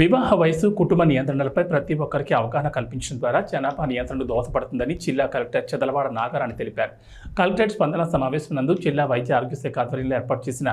వివాహ వయసు కుటుంబ నియంత్రణలపై ప్రతి ఒక్కరికి అవగాహన కల్పించడం ద్వారా జనాభా నియంత్రణకు దోహదపడుతుందని జిల్లా కలెక్టర్ చెదలవాడ నాగారాణి తెలిపారు. కలెక్టరేట్ స్పందన సమావేశం నందు జిల్లా వైద్య ఆరోగ్య శాఖ ఆధ్వర్యంలో ఏర్పాటు చేసిన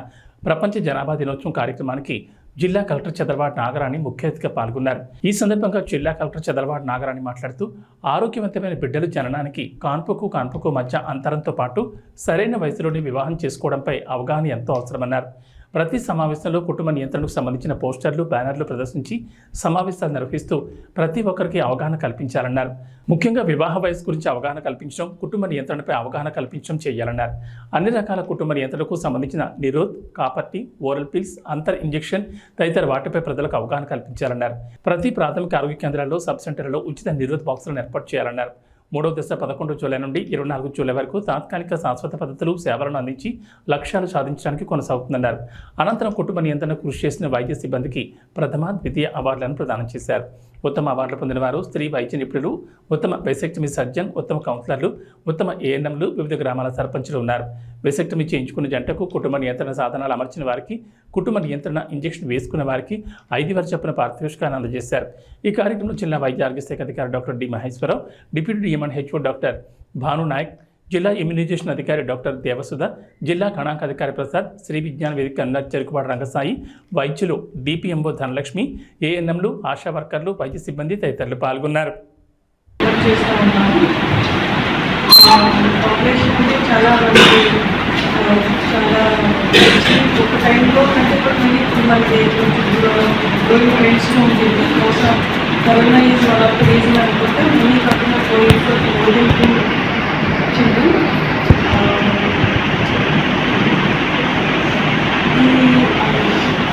ప్రపంచ జనాభా దినోత్సవం కార్యక్రమానికి జిల్లా కలెక్టర్ చదలవాడ నాగరాణి ముఖ్య అతిథిగా పాల్గొన్నారు. ఈ సందర్భంగా జిల్లా కలెక్టర్ చదలవాడ నాగరాణి మాట్లాడుతూ ఆరోగ్యవంతమైన బిడ్డలు జననానికి కాన్పుకు కాన్పుకు మధ్య అంతరంతో పాటు సరైన వయసులోనే వివాహం చేసుకోవడంపై అవగాహన ఎంతో అవసరమన్నారు. ప్రతి సమావేశంలో కుటుంబ నియంత్రణకు సంబంధించిన పోస్టర్లు బ్యానర్లు ప్రదర్శించి సమావేశాలు నిర్వహిస్తూ ప్రతి ఒక్కరికి అవగాహన కల్పించాలన్నారు. ముఖ్యంగా వివాహ వయసు గురించి అవగాహన కల్పించడం కుటుంబ నియంత్రణపై అవగాహన కల్పించడం చేయాలన్నారు. అన్ని రకాల కుటుంబ నియంత్రణకు సంబంధించిన Nirodh copper T oral pills Antara injection తదితర వాటిపై ప్రజలకు అవగాహన కల్పించాలన్నారు. ప్రతి ప్రాథమిక ఆరోగ్య కేంద్రాల్లో సబ్ సెంటర్లలో ఉచిత నిరోధ్ బాక్సులను ఏర్పాటు చేయాలన్నారు. మూడో దశ పదకొండు జూలై నుండి ఇరవై నాలుగు జూలై వరకు తాత్కాలిక శాశ్వత పద్ధతులు సేవలను అందించి లక్ష్యాలు సాధించడానికి కొనసాగుతుందన్నారు. అనంతరం కుటుంబ నియంత్రణ కృషి చేసిన వైద్య సిబ్బందికి ప్రథమ ద్వితీయ అవార్డులను ప్రదానం చేశారు. ఉత్తమ అవార్డులు పొందిన వారు స్త్రీ వైద్య నిపుణులు ఉత్తమ వెసెక్టమీ సర్జన్ ఉత్తమ కౌన్సిలర్లు ఉత్తమ ఏఎన్ఎంలు వివిధ గ్రామాల సర్పంచులు ఉన్నారు. వెసెక్టమీ చేయించుకున్న జంటకు కుటుంబ నియంత్రణ సాధనాలు అమర్చిన వారికి కుటుంబ నియంత్రణ ఇంజెక్షన్ వేసుకున్న వారికి ఐదు వారు చెప్పిన పారితోషికాన్ని అందజేశారు. ఈ కార్యక్రమంలో జిల్లా వైద్య ఆరోగ్య శాఖ అధికారి doctor D Maheswararao deputy DM and HO doctor Bhanu Nayak జిల్లా ఇమ్యునైజేషన్ అధికారి డాక్టర్ దేవసుధ జిల్లా గణాంకాధికారి ప్రసాద్ శ్రీ విజ్ఞాన వేదిక కన్వర్ రంగసాయి వైద్యులు డిపిఎంఓ ధనలక్ష్మి ఏఎన్ఎంలు ఆశా వర్కర్లు వైద్య సిబ్బంది తదితరులు పాల్గొన్నారు. చాలా ఒక టైంలో అంటే ఇప్పుడు కొంచెం ఉంటుంది బహుశా corona is one of the reason అనుకుంటా మనీ కాకుండా going for model to children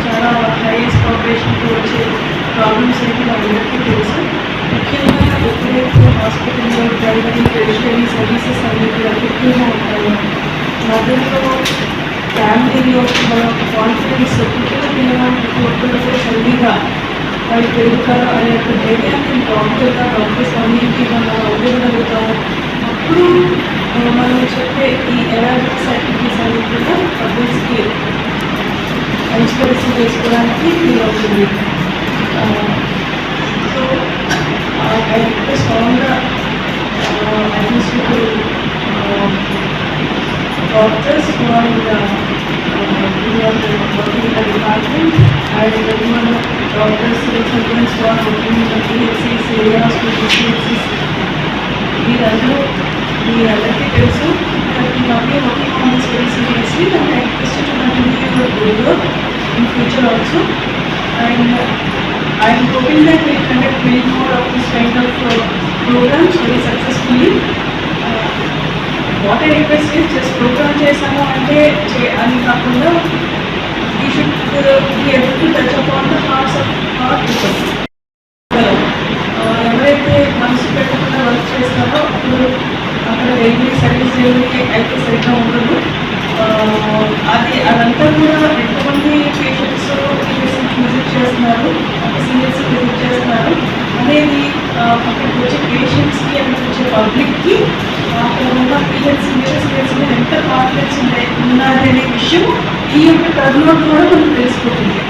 చాలా హైయెస్ట్ పాపులేషన్తో వచ్చే ప్రాబ్లమ్స్ ఏంటి మనందరికీ తెలుసు. ముఖ్యంగా ఎప్పుడైతే హాస్పిటల్లో ప్రైమరీ టెరిషరీ సర్వీసెస్ అనేవి కూడా ఉంటాయో మదర్లో ఫ్యామిలీలో మన కాన్ఫిడెన్స్ పుట్టిన పిల్లవాళ్ళు ప్రతి ఒక్కరు కూడా హెల్దీగా వాళ్ళు పెరుగుతారు అనే ఒక ధైర్యాన్ని డాక్టర్గా డాక్టర్స్ అన్నింటికి మనం ఇవ్వగలుగుతాము అప్పుడు ఆ, మనం చెప్పే ఈ ఎలర్జిక్స్ యాక్టివిటీస్ అన్ని కూడా పబ్లిక్స్కి ఇన్స్పిరేషన్ చేసుకోవడానికి వీలవుతుంది సో ఐ రిక్వెస్ట్ స్ట్రాంగ్గా administrative doctors who are in the uh, who are working in the department and everyone మీ అందరికీ తెలుసు మీ mummy working and I request to in future also and I'm hoping that will conduct many more of this kind of programs very successfully what I request is just program చేశాము అంటే చే- అని కాకుండా we should be able to చేస్తారో అప్పుడు అక్కడ వెళ్ళి service చేయడానికి అయితే సరిగ్గా ఉండదు. అది అదంతా కూడా ఎంతమంది పేషెంట్స్ విజిట్ చేస్తున్నారు సీనియర్స్ విజిట్ చేస్తున్నారు. అనేది అక్కడికి వచ్చే పేషెంట్స్కి అక్కడికి వచ్చే పబ్లిక్కి అక్కడ ఉన్న పిఎల్సీ సీనియర్స్ మీద ఎంత కాన్ఫిడెన్స్ ఉన్నాయి ఉన్నది అనే విషయం ఈ యొక్క టర్న్ కూడా మనకు తెలిసిపోతుంది.